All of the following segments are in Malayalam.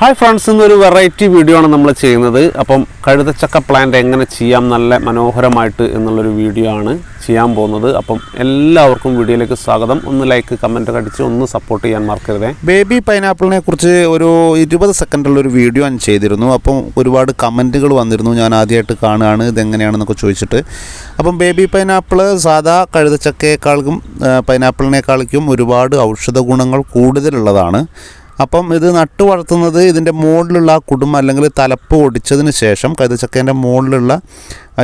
ഹായ് ഫ്രണ്ട്സ് ഇന്നൊരു വെറൈറ്റി വീഡിയോ ആണ് നമ്മൾ ചെയ്യുന്നത്. അപ്പം കഴുതച്ചക്ക പ്ലാന്റ് എങ്ങനെ ചെയ്യാം നല്ല മനോഹരമായിട്ട് എന്നുള്ളൊരു വീഡിയോ ആണ് ചെയ്യാൻ പോകുന്നത്. അപ്പം എല്ലാവർക്കും വീഡിയോയിലേക്ക് സ്വാഗതം. ഒന്ന് ലൈക്ക് കമന്റ് അടിച്ച് ഒന്ന് സപ്പോർട്ട് ചെയ്യാൻ മറക്കരുതേ. ബേബി പൈനാപ്പിളിനെ കുറിച്ച് ഒരു ഇരുപത് സെക്കൻഡുള്ള ഒരു വീഡിയോ ഞാൻ ചെയ്തിരുന്നു. അപ്പം ഒരുപാട് കമന്റുകൾ വന്നിരുന്നു. ഞാൻ ആദ്യമായിട്ട് കാണുകയാണ് ഇതെങ്ങനെയാണെന്നൊക്കെ ചോദിച്ചിട്ട്. അപ്പം ബേബി പൈനാപ്പിൾ സാധാ കഴുതച്ചക്കയേക്കാളും പൈനാപ്പിളിനേക്കാൾക്കും ഒരുപാട് ഔഷധ ഗുണങ്ങൾ കൂടുതലുള്ളതാണ്. അപ്പം ഇത് നട്ടു വളർത്തുന്നത് ഇതിന്റെ മുകളിലുള്ള ആ കുടുംബ അല്ലെങ്കിൽ തലപ്പ് ഒടിച്ചതിന് ശേഷം കൈതച്ചക്കേന്റെ മുകളിലുള്ള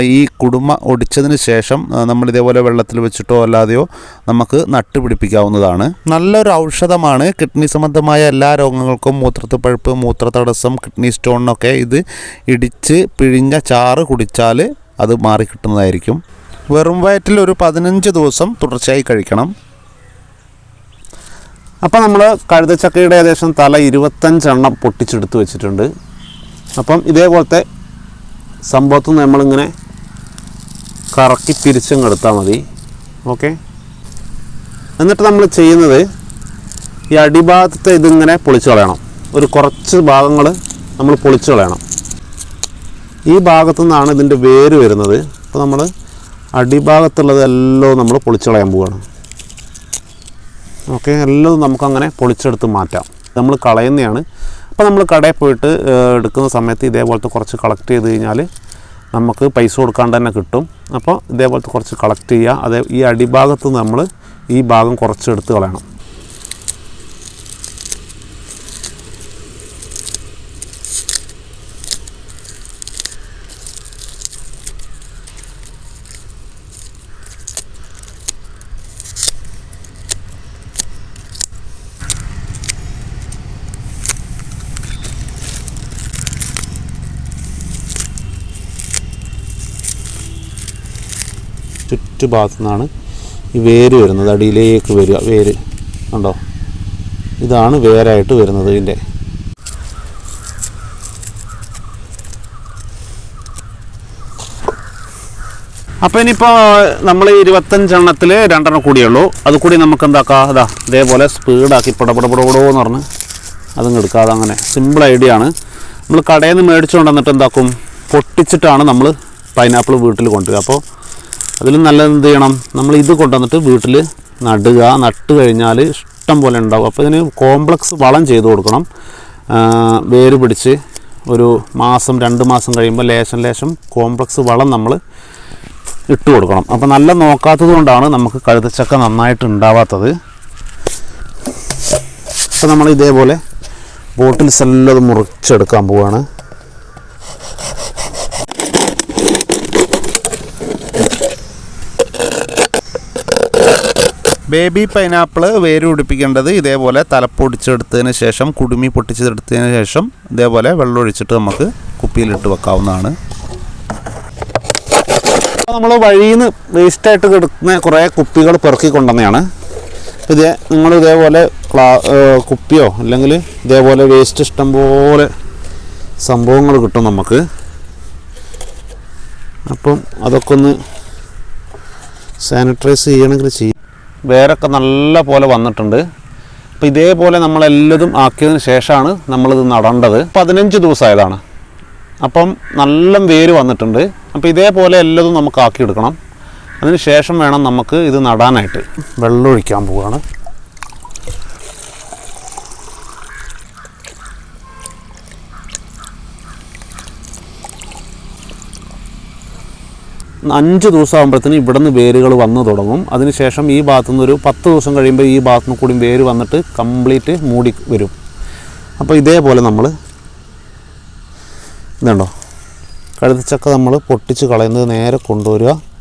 ഈ കുടുംബ ഒടിച്ചതിന് ശേഷം നമ്മൾ ഇതേപോലെ വെള്ളത്തിൽ വെച്ചിട്ടോ അല്ലാതെയോ നമുക്ക് നട്ടുപിടിപ്പിക്കാവുന്നതാണ് നല്ലൊരു ഔഷധമാണ്. കിഡ്നി സംബന്ധമായ എല്ലാ രോഗങ്ങൾക്കും മൂത്രത്തിൽ പഴുപ്പ് മൂത്രതടസ്സം കിഡ്നി സ്റ്റോണിനൊക്കെ ഇത് ഇടിച്ച് പിഴിഞ്ഞ ചാറ് കുടിച്ചാൽ അത് മാറിക്കിട്ടുന്നതായിരിക്കും. വെറും വയറ്റിൽ ഒരു പതിനഞ്ച് ദിവസം തുടർച്ചയായി കഴിക്കണം. അപ്പം നമ്മൾ കഴുതച്ചക്കയുടെ ഏകദേശം തല ഇരുപത്തഞ്ചെണ്ണം പൊട്ടിച്ചെടുത്ത് വെച്ചിട്ടുണ്ട്. അപ്പം ഇതേപോലത്തെ സംഭവത്തിൽ നമ്മളിങ്ങനെ കറക്കി തിരിച്ചങ്ങ് എടുത്താൽ മതി. ഓക്കെ? എന്നിട്ട് നമ്മൾ ചെയ്യുന്നത് ഈ അടിഭാഗത്തെ ഇതിങ്ങനെ പൊളിച്ചു കളയണം. ഒരു കുറച്ച് ഭാഗങ്ങൾ നമ്മൾ പൊളിച്ചു കളയണം. ഈ ഭാഗത്തു നിന്നാണ് ഇതിന്റെ വേര് വരുന്നത്. അപ്പോൾ നമ്മൾ അടിഭാഗത്തുള്ളതെല്ലാം നമ്മൾ പൊളിച്ചു കളയാൻ പോവുകയാണ് ഓക്കെ? എല്ലാം നമുക്കങ്ങനെ പൊളിച്ചെടുത്ത് മാറ്റാം. നമ്മൾ കളയുന്നതാണ് അപ്പോൾ നമ്മൾ കടയിൽ പോയിട്ട് എടുക്കുന്ന സമയത്ത് ഇതേപോലത്തെ കുറച്ച് കളക്ട് ചെയ്ത് കഴിഞ്ഞാൽ നമുക്ക് പൈസ കൊടുക്കാണ്ട് തന്നെ കിട്ടും. അപ്പോൾ ഇതേപോലത്തെ കുറച്ച് കളക്ട് ചെയ്യുക അതേ ഈ അടിഭാഗത്ത് നമ്മൾ ഈ ഭാഗം കുറച്ച് എടുത്ത് കളയണം ഭാഗത്തു നിന്നാണ് ഈ വേര് വരുന്നത്. അടിയിലേക്ക് വരിക. വേര്. ഉണ്ടോ ഇതാണ് വേരായിട്ട് വരുന്നത് ഇതിന്റെ. അപ്പോൾ ഇനിയിപ്പോൾ നമ്മൾ ഇരുപത്തഞ്ചെണ്ണത്തിൽ രണ്ടെണ്ണം കൂടിയുള്ളൂ. അത് കൂടി നമുക്ക് എന്താക്കാം? അതാ ഇതേപോലെ സ്പീഡാക്കി പടപടപടപടോ എന്ന് പറഞ്ഞ് അതങ്ങ് എടുക്കാതെ അങ്ങനെ സിമ്പിൾ ഐഡിയ ആണ് നമ്മൾ കടയിൽ നിന്ന് മേടിച്ചുകൊണ്ട് വന്നിട്ട് എന്താക്കും പൊട്ടിച്ചിട്ടാണ് നമ്മൾ പൈനാപ്പിൾ വീട്ടിൽ കൊണ്ടുവരിക അപ്പോൾ അതിൽ നല്ലത് എന്ത് ചെയ്യണം? നമ്മൾ ഇത് കൊണ്ടുവന്നിട്ട് വീട്ടിൽ നടുക നട്ട് കഴിഞ്ഞാൽ ഇഷ്ടം പോലെ ഉണ്ടാവും. അപ്പോൾ ഇതിന് കോംപ്ലക്സ് വളം ചെയ്ത് കൊടുക്കണം. വേര് പിടിച്ച് ഒരു മാസം രണ്ട് മാസം കഴിയുമ്പോൾ ലേശം ലേശം കോംപ്ലക്സ് വളം നമ്മൾ ഇട്ട് കൊടുക്കണം. അപ്പോൾ നല്ല നോക്കാത്തത് കൊണ്ടാണ് നമുക്ക് കഴുതച്ചക്ക നന്നായിട്ട് ഉണ്ടാവാത്തത്. അപ്പോൾ നമ്മൾ ഇതേപോലെ ബോട്ടിൽസ് എല്ലാം അത് മുറിച്ചെടുക്കാൻ പോവാണ്. ബേബി പൈനാപ്പിൾ വേര് പിടിപ്പിക്കേണ്ടത് ഇതേപോലെ തലപ്പൊടിച്ചെടുത്തതിന് ശേഷം കുടുമി പൊട്ടിച്ചെടുത്തതിന് ശേഷം ഇതേപോലെ വെള്ളം ഒഴിച്ചിട്ട് നമുക്ക് കുപ്പിയിലിട്ട് വെക്കാവുന്നതാണ്. നമ്മൾ വഴിയിൽ നിന്ന് വേസ്റ്റായിട്ട് കിടക്കുന്ന കുറേ കുപ്പികൾ പെറുക്കി കൊണ്ടുവന്നതാണ്. ഇത് നിങ്ങൾ ഇതേപോലെ ക്ലാ കുപ്പിയോ അല്ലെങ്കിൽ ഇതേപോലെ വേസ്റ്റ് ഇഷ്ടം പോലെ സംഭവങ്ങൾ കിട്ടും നമുക്ക്. അപ്പം അതൊക്കെ ഒന്ന് സാനിറ്റൈസ് ചെയ്യണമെങ്കിൽ ചെയ്യും. വേരൊക്കെ നല്ല പോലെ വന്നിട്ടുണ്ട്. അപ്പോൾ ഇതേപോലെ നമ്മളെല്ലതും ആക്കിയതിന് ശേഷമാണ് നമ്മളിത് നടേണ്ടത്. പതിനഞ്ച് ദിവസമായതാണ്. അപ്പം നല്ല വേര് വന്നിട്ടുണ്ട്. അപ്പോൾ ഇതേപോലെ എല്ലതും നമുക്ക് ആക്കിയെടുക്കണം. അതിന് ശേഷം വേണം നമുക്ക് ഇത് നടാനായിട്ട്. വെള്ളമൊഴിക്കാൻ പോവുകയാണ് അഞ്ച് ദിവസം ആകുമ്പോഴത്തേന് ഇവിടെ നിന്ന് വേരുകൾ വന്നു തുടങ്ങും. അതിനുശേഷം ഈ ഭാഗത്തു നിന്ന് ഒരു പത്ത് ദിവസം കഴിയുമ്പോൾ ഈ ഭാഗത്തു നിന്ന് കൂടി വേര് വന്നിട്ട് കംപ്ലീറ്റ് മൂടി വരും. അപ്പോൾ ഇതേപോലെ നമ്മൾ ഇതുണ്ടോ? കഴുതച്ചക്ക നമ്മൾ പൊട്ടിച്ച് കളയുന്നത് നേരെ കൊണ്ടുവരിക.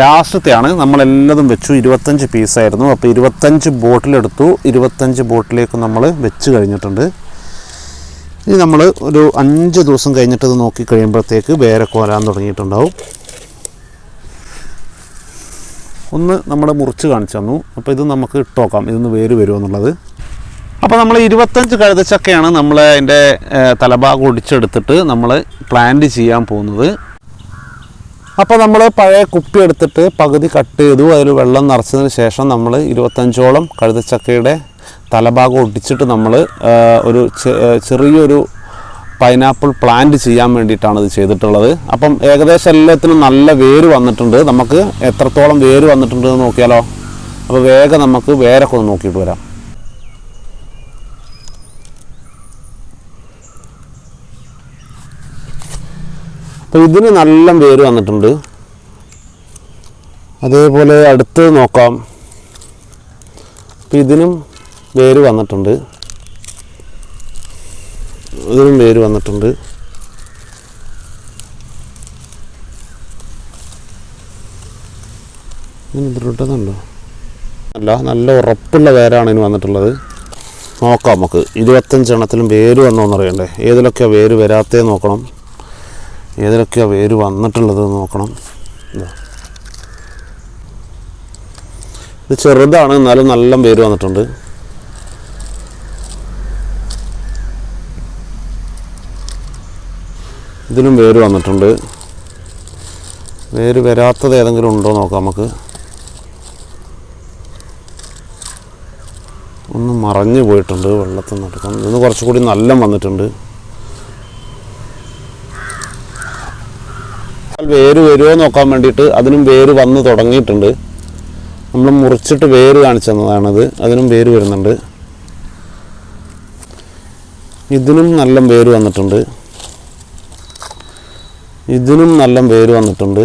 ലാസ്റ്റത്തെയാണ് നമ്മളെല്ലതും വെച്ചു. ഇരുപത്തഞ്ച് പീസായിരുന്നു. അപ്പോൾ ഇരുപത്തഞ്ച് ബോട്ടിലെടുത്തു. ഇരുപത്തഞ്ച് ബോട്ടിലേക്ക് നമ്മൾ വെച്ച് കഴിഞ്ഞിട്ടുണ്ട്. ഇനി നമ്മൾ ഒരു അഞ്ച് ദിവസം കഴിഞ്ഞിട്ട് ഇത് നോക്കി കഴിയുമ്പോഴത്തേക്ക് വേറെ കോരാൻ തുടങ്ങിയിട്ടുണ്ടാവും. ഒന്ന് നമ്മുടെ മുറിച്ച് കാണിച്ചു തന്നു. അപ്പോൾ ഇത് നമുക്ക് ഇട്ടോക്കാം. ഇതൊന്ന് വേര് വരുമോ എന്നുള്ളത്. അപ്പോൾ നമ്മൾ ഇരുപത്തഞ്ച് കഴുതച്ചക്കയാണ് നമ്മൾ അതിന്റെ തലഭാഗം ഒടിച്ചെടുത്തിട്ട് നമ്മൾ പ്ലാന്റ് ചെയ്യാൻ പോകുന്നത്. അപ്പോൾ നമ്മൾ പഴയ കുപ്പി എടുത്തിട്ട് പകുതി കട്ട് ചെയ്തു. അതിൽ വെള്ളം നിറച്ചതിന് ശേഷം നമ്മൾ ഇരുപത്തഞ്ചോളം കഴുതച്ചക്കയുടെ തലഭാഗം ഒട്ടിച്ചിട്ട് നമ്മൾ ഒരു ചെറിയൊരു പൈനാപ്പിൾ പ്ലാന്റ് ചെയ്യാൻ വേണ്ടിയിട്ടാണ് ഇത് ചെയ്തിട്ടുള്ളത്. അപ്പം ഏകദേശം എല്ലാത്തിനും നല്ല വേര് വന്നിട്ടുണ്ട്. നമുക്ക് എത്രത്തോളം വേര് വന്നിട്ടുണ്ട് എന്ന് നോക്കിയാലോ? അപ്പോൾ വേഗം നമുക്ക് വേരൊക്കെ ഒന്ന് നോക്കിയിട്ട് വരാം. അപ്പോൾ ഇതിന് നല്ല വേര് വന്നിട്ടുണ്ട്. അതേപോലെ അടുത്ത് നോക്കാം. അപ്പോൾ ഇതിനും വേര് വന്നിട്ടുണ്ട്. ഇതിനും വേര് വന്നിട്ടുണ്ട്. ദൃഢതുണ്ടോ അല്ല നല്ല ഉറപ്പുള്ള വേരാണ് ഇതിന് വന്നിട്ടുള്ളത്. നോക്കാം നമുക്ക്. ഇരുപത്തഞ്ചെണ്ണത്തിലും വേര് വന്നോന്ന് അറിയണ്ടേ ഏതിലൊക്കെയാണ് വേര് വരാത്തേ നോക്കണം. ഏതിലൊക്കെയാണ് വേര് വന്നിട്ടുള്ളത് നോക്കണം. ഇതാ. ചെറുതാണ് എന്നാലും നല്ല വേര് വന്നിട്ടുണ്ട്. ഇതിലും വേര് വന്നിട്ടുണ്ട്. വേര് വരാത്തത് ഏതെങ്കിലും ഉണ്ടോ നോക്കാം നമുക്ക്. ഒന്ന് മറഞ്ഞു പോയിട്ടുണ്ട് വെള്ളത്തിൽ നടക്കാൻ ഇന്ന് കുറച്ചുകൂടി നല്ല വന്നിട്ടുണ്ട്. വേര് വരുമോ നോക്കാൻ വേണ്ടിയിട്ട് അതിനും വേര് വന്ന് തുടങ്ങിയിട്ടുണ്ട്. നമ്മൾ മുറിച്ചിട്ട് വേര് കാണിച്ചു തന്നതാണത് അതിനും വേര് വരുന്നുണ്ട്. ഇതിനും നല്ല വേര് വന്നിട്ടുണ്ട്. ഇതിനും നല്ല വേര് വന്നിട്ടുണ്ട്.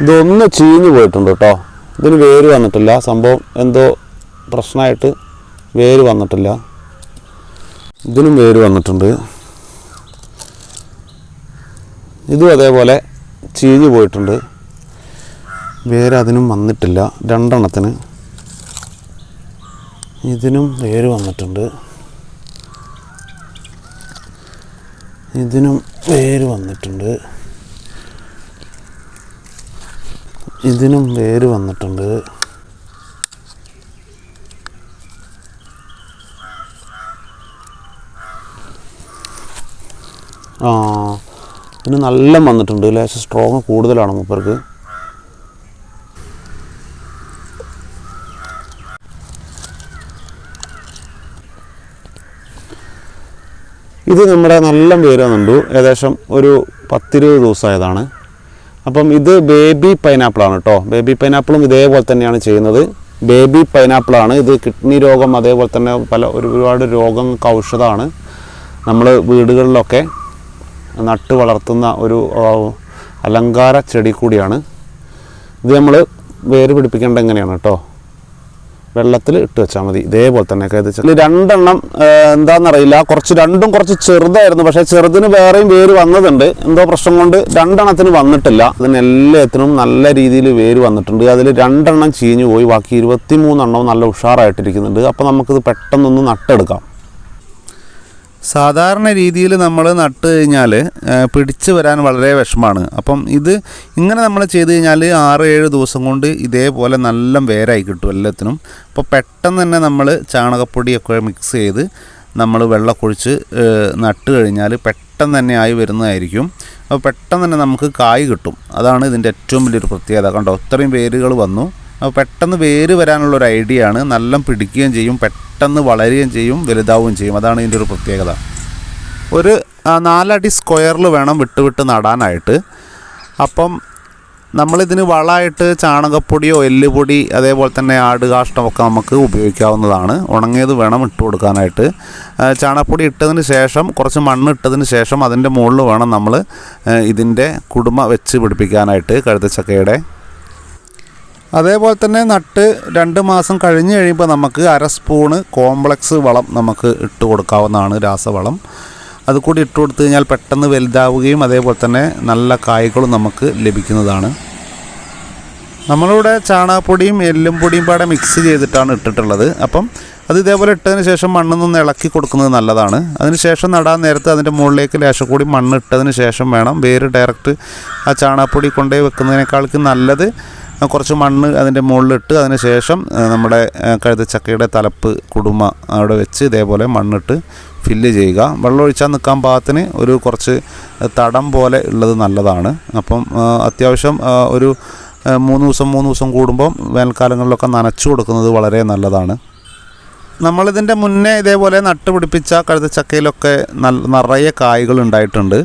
ഇതൊന്ന് ചീഞ്ഞു പോയിട്ടുണ്ട് കേട്ടോ. ഇതിന് വേര് വന്നിട്ടില്ല. സംഭവം എന്തോ പ്രശ്നമായിട്ട് വേര് വന്നിട്ടില്ല. ഇതിനും വേര് വന്നിട്ടുണ്ട്. ഇതും അതേപോലെ ചീഞ്ഞു പോയിട്ടുണ്ട്. വേര് അതിനും വന്നിട്ടില്ല. രണ്ടെണ്ണത്തിന്. ഇതിനും വേര് വന്നിട്ടുണ്ട്. ഇതിനും വേര് വന്നിട്ടുണ്ട്. ഇതിനും വേര് വന്നിട്ടുണ്ട്. ആ ഇതിന് നല്ല വന്നിട്ടുണ്ട് ലേശം സ്ട്രോങ് കൂടുതലാണ് മൂപ്പർക്ക്. ഇത് നമ്മുടെ നല്ല വേര് വന്നിട്ടുണ്ട് ഏകദേശം ഒരു പത്തിരുപത് ദിവസമായതാണ്. അപ്പം ഇത് ബേബി പൈനാപ്പിളാണ് കേട്ടോ ബേബി പൈനാപ്പിളും ഇതേപോലെ തന്നെയാണ് ചെയ്യുന്നത്. ബേബി പൈനാപ്പിളാണ് ഇത് കിഡ്നി രോഗം അതേപോലെ തന്നെ പല ഒരുപാട് രോഗങ്ങൾക്ക് ഔഷധമാണ് നമ്മൾ വീടുകളിലൊക്കെ നട്ട് വളർത്തുന്ന ഒരു അലങ്കാര ചെടി കൂടിയാണ്. ഇത് നമ്മൾ വേര് പിടിപ്പിക്കേണ്ടത് എങ്ങനെയാണ് കേട്ടോ വെള്ളത്തിൽ ഇട്ട് വെച്ചാൽ മതി. ഇതേപോലെ തന്നെ ഇത് രണ്ടെണ്ണം എന്താണെന്നറിയില്ല കുറച്ച് രണ്ടും കുറച്ച് ചെറുതായിരുന്നു. പക്ഷേ ചെറുതിന് വേറെയും വേര് വന്നതുണ്ട്. എന്തോ പ്രശ്നം കൊണ്ട് രണ്ടെണ്ണത്തിന് വന്നിട്ടില്ല. അതിന് എല്ലാത്തിനും നല്ല രീതിയിൽ വേര് വന്നിട്ടുണ്ട്. അതിൽ രണ്ടെണ്ണം ചീഞ്ഞു പോയി. ബാക്കി ഇരുപത്തി മൂന്നെണ്ണവും നല്ല ഉഷാറായിട്ടിരിക്കുന്നുണ്ട്. അപ്പോൾ നമുക്കിത് പെട്ടെന്നൊന്ന് നട്ടെടുക്കാം. സാധാരണ രീതിയിൽ നമ്മൾ നട്ട് കഴിഞ്ഞാൽ പിടിച്ച് വരാൻ വളരെ വിഷമാണ് അപ്പം ഇത് ഇങ്ങനെ നമ്മൾ ചെയ്ത് കഴിഞ്ഞാൽ ആറ് ഏഴ് ദിവസം കൊണ്ട് ഇതേപോലെ നല്ല വേരായി കിട്ടും എല്ലാത്തിനും. അപ്പോൾ പെട്ടെന്ന് തന്നെ നമ്മൾ ചാണകപ്പൊടിയൊക്കെ മിക്സ് ചെയ്ത് നമ്മൾ വെള്ളമൊഴിച്ച് നട്ട് കഴിഞ്ഞാൽ പെട്ടെന്ന് തന്നെ ആയി വരുന്നതായിരിക്കും. അപ്പോൾ പെട്ടെന്ന് തന്നെ നമുക്ക് കായ് കിട്ടും. അതാണ് ഇതിന്റെ ഏറ്റവും വലിയൊരു പ്രത്യേകത. കണ്ടോ അത്രയും വേരുകൾ വന്നു. പെട്ടെന്ന് വേര് വരാനുള്ള ഒരു ഐഡിയ ആണ്. നല്ല പിടിക്കുകയും ചെയ്യും പെട്ടെന്ന് വളരുകയും ചെയ്യും വലുതാവുകയും ചെയ്യും. അതാണ് ഇതിന്റെ ഒരു പ്രത്യേകത. ഒരു നാലടി സ്ക്വയറിൽ വേണം വിട്ട് വിട്ട് നടാനായിട്ട്. അപ്പം നമ്മളിതിന് വളമായിട്ട് ചാണകപ്പൊടിയോ എല്ലുപൊടി അതേപോലെ തന്നെ ആട് കാഷ്ടമൊക്കെ നമുക്ക് ഉപയോഗിക്കാവുന്നതാണ്. ഉണങ്ങിയത് വേണം ഇട്ട് കൊടുക്കാനായിട്ട്. ചാണകപ്പൊടി ഇട്ടതിന് ശേഷം കുറച്ച് മണ്ണ് ഇട്ടതിന് ശേഷം അതിന്റെ മുകളിൽ വേണം നമ്മൾ ഇതിന്റെ കുടുമ വെച്ച് പിടിപ്പിക്കാനായിട്ട് കഴുതച്ചക്കയുടെ അതേപോലെ തന്നെ നട്ട് രണ്ട് മാസം കഴിഞ്ഞ് കഴിയുമ്പോൾ നമുക്ക് അര സ്പൂണ് കോംപ്ലക്സ് വളം നമുക്ക് ഇട്ട് കൊടുക്കാവുന്നതാണ് രാസവളം. അത് കൂടി ഇട്ട് കൊടുത്തു കഴിഞ്ഞാൽ പെട്ടെന്ന് വലുതാവുകയും അതേപോലെ തന്നെ നല്ല കായ്കളും നമുക്ക് ലഭിക്കുന്നതാണ്. നമ്മളിവിടെ ചാണകപ്പൊടിയും എല്ലും പൊടിയും പാടെ മിക്സ് ചെയ്തിട്ടാണ് ഇട്ടിട്ടുള്ളത്. അപ്പം അത് ഇതേപോലെ ഇട്ടതിന് ശേഷം മണ്ണൊന്ന് ഇളക്കി കൊടുക്കുന്നത് നല്ലതാണ്. അതിന് ശേഷം നടാൻ നേരത്ത് അതിന്റെ മുകളിലേക്ക് ലേശം കൂടി മണ്ണ് ഇട്ടതിന് ശേഷം വേണം. വേര് ഡയറക്റ്റ് ആ ചാണകപ്പൊടി കൊണ്ടുപോയി വെക്കുന്നതിനേക്കാൾക്ക് നല്ലത് കുറച്ച് മണ്ണ് അതിന്റെ മുകളിലിട്ട് അതിന് ശേഷം നമ്മുടെ കഴുതച്ചക്കയുടെ തലപ്പ് കുടുമ അവിടെ വെച്ച് ഇതേപോലെ മണ്ണിട്ട് ഫില്ല് ചെയ്യുക. വെള്ളം ഒഴിച്ചാൽ നിൽക്കാൻ പാകത്തിന് ഒരു കുറച്ച് തടം പോലെ ഉള്ളത് നല്ലതാണ്. അപ്പം അത്യാവശ്യം ഒരു മൂന്ന് ദിവസം മൂന്ന് ദിവസം കൂടുമ്പം വേനൽക്കാലങ്ങളിലൊക്കെ നനച്ചു കൊടുക്കുന്നത് വളരെ നല്ലതാണ്. നമ്മളിതിന്റെ മുന്നേ ഇതേപോലെ നട്ടുപിടിപ്പിച്ച കഴുതച്ചക്കയിലൊക്കെ നല്ല നിറയെ കായ്കൾ ഉണ്ടായിട്ടുണ്ട്.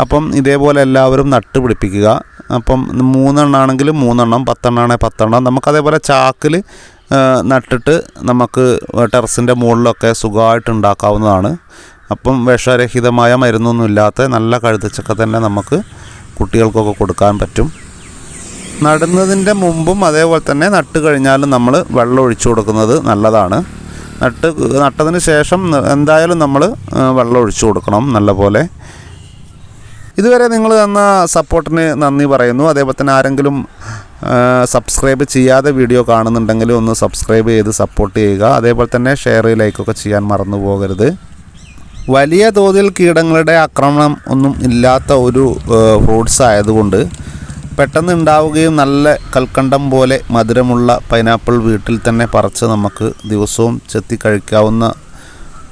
അപ്പം ഇതേപോലെ എല്ലാവരും നട്ട് പിടിപ്പിക്കുക. അപ്പം മൂന്നെണ്ണം ആണെങ്കിൽ മൂന്നെണ്ണം പത്തെണ്ണം ആണെങ്കിൽ പത്തെണ്ണം. നമുക്കതേപോലെ ചാക്കിൽ നട്ടിട്ട് നമുക്ക് ടെറസിന്റെ മുകളിലൊക്കെ സുഖമായിട്ട് ഉണ്ടാക്കാവുന്നതാണ്. അപ്പം വിഷരഹിതമായ മരുന്നൊന്നും ഇല്ലാത്ത നല്ല കഴുതച്ചക്ക തന്നെ നമുക്ക് കുട്ടികൾക്കൊക്കെ കൊടുക്കാൻ പറ്റും. നടുന്നതിന്റെ മുമ്പും അതേപോലെ തന്നെ നട്ട് കഴിഞ്ഞാലും നമ്മൾ വെള്ളം ഒഴിച്ചു കൊടുക്കുന്നത് നല്ലതാണ്. നട്ട് നട്ടതിന് ശേഷം എന്തായാലും നമ്മൾ വെള്ളം ഒഴിച്ചു കൊടുക്കണം നല്ലപോലെ. ഇതുവരെ നിങ്ങൾ തന്ന സപ്പോർട്ടിന് നന്ദി പറയുന്നു. അതേപോലെ തന്നെ ആരെങ്കിലും സബ്സ്ക്രൈബ് ചെയ്യാതെ വീഡിയോ കാണുന്നുണ്ടെങ്കിൽ ഒന്ന് സബ്സ്ക്രൈബ് ചെയ്ത് സപ്പോർട്ട് ചെയ്യുക. അതേപോലെ തന്നെ ഷെയർ ലൈക്കൊക്കെ ചെയ്യാൻ മറന്നു പോകരുത്. വലിയ തോതിൽ കീടങ്ങളുടെ ആക്രമണം ഒന്നും ഇല്ലാത്ത ഒരു ഫ്രൂട്ട്സ് ആയതുകൊണ്ട് പെട്ടെന്ന് ഉണ്ടാവുകയും നല്ല കൽക്കണ്ടം പോലെ മധുരമുള്ള പൈനാപ്പിൾ വീട്ടിൽ തന്നെ പറിച്ച് നമുക്ക് ദിവസവും ചെത്തി കഴിക്കാവുന്ന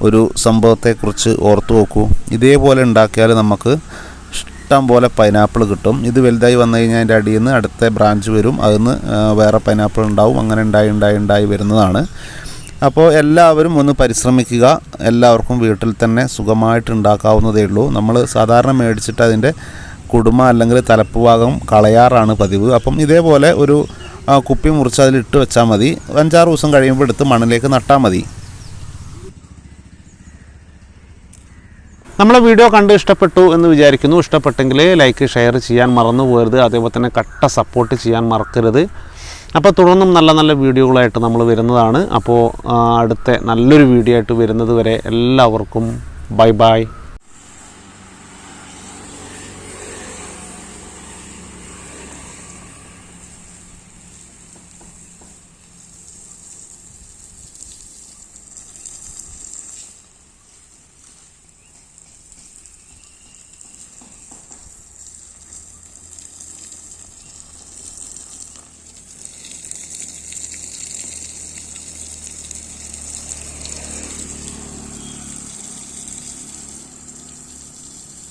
ഒരു സംഭവത്തെക്കുറിച്ച് ഓർത്തു നോക്കൂ. ഇതേപോലെ ഉണ്ടാക്കിയാൽ നമുക്ക് ഇഷ്ടം പോലെ പൈനാപ്പിൾ കിട്ടും. ഇത് വലുതായി വന്നു കഴിഞ്ഞാൽ അതിന്റെ അടിയിൽ നിന്ന് അടുത്ത ബ്രാഞ്ച് വരും. അതിൽ നിന്ന് വേറെ പൈനാപ്പിൾ ഉണ്ടാവും. അങ്ങനെ ഉണ്ടായി ഉണ്ടായി ഉണ്ടായി വരുന്നതാണ്. അപ്പോൾ എല്ലാവരും ഒന്ന് പരിശ്രമിക്കുക. എല്ലാവർക്കും വീട്ടിൽ തന്നെ സുഖമായിട്ട് ഉണ്ടാക്കാവുന്നതേ ഉള്ളൂ. നമ്മൾ സാധാരണ മേടിച്ചിട്ട് അതിന്റെ കുടുമ അല്ലെങ്കിൽ തലപ്പ് ഭാഗം കളയാറാണ് പതിവ്. അപ്പം ഇതേപോലെ ഒരു കുപ്പി മുറിച്ച് അതിലിട്ട് വെച്ചാൽ മതി. അഞ്ചാറ് ദിവസം കഴിയുമ്പോൾ എടുത്ത് മണ്ണിലേക്ക് നട്ടാൽ മതി. നമ്മളെ വീഡിയോ കണ്ട് ഇഷ്ടപ്പെട്ടു എന്ന് വിചാരിക്കുന്നു. ഇഷ്ടപ്പെട്ടെങ്കിൽ ലൈക്ക് ഷെയർ ചെയ്യാൻ മറന്നു പോകരുത്. അതേപോലെ തന്നെ കട്ട സപ്പോർട്ട് ചെയ്യാൻ മറക്കരുത്. അപ്പോൾ തുടർന്നും നല്ല നല്ല വീഡിയോകളായിട്ട് നമ്മൾ വരുന്നതാണ്. അപ്പോൾ അടുത്ത നല്ലൊരു വീഡിയോ ആയിട്ട് വരുന്നത് വരെ എല്ലാവർക്കും ബൈ ബൈ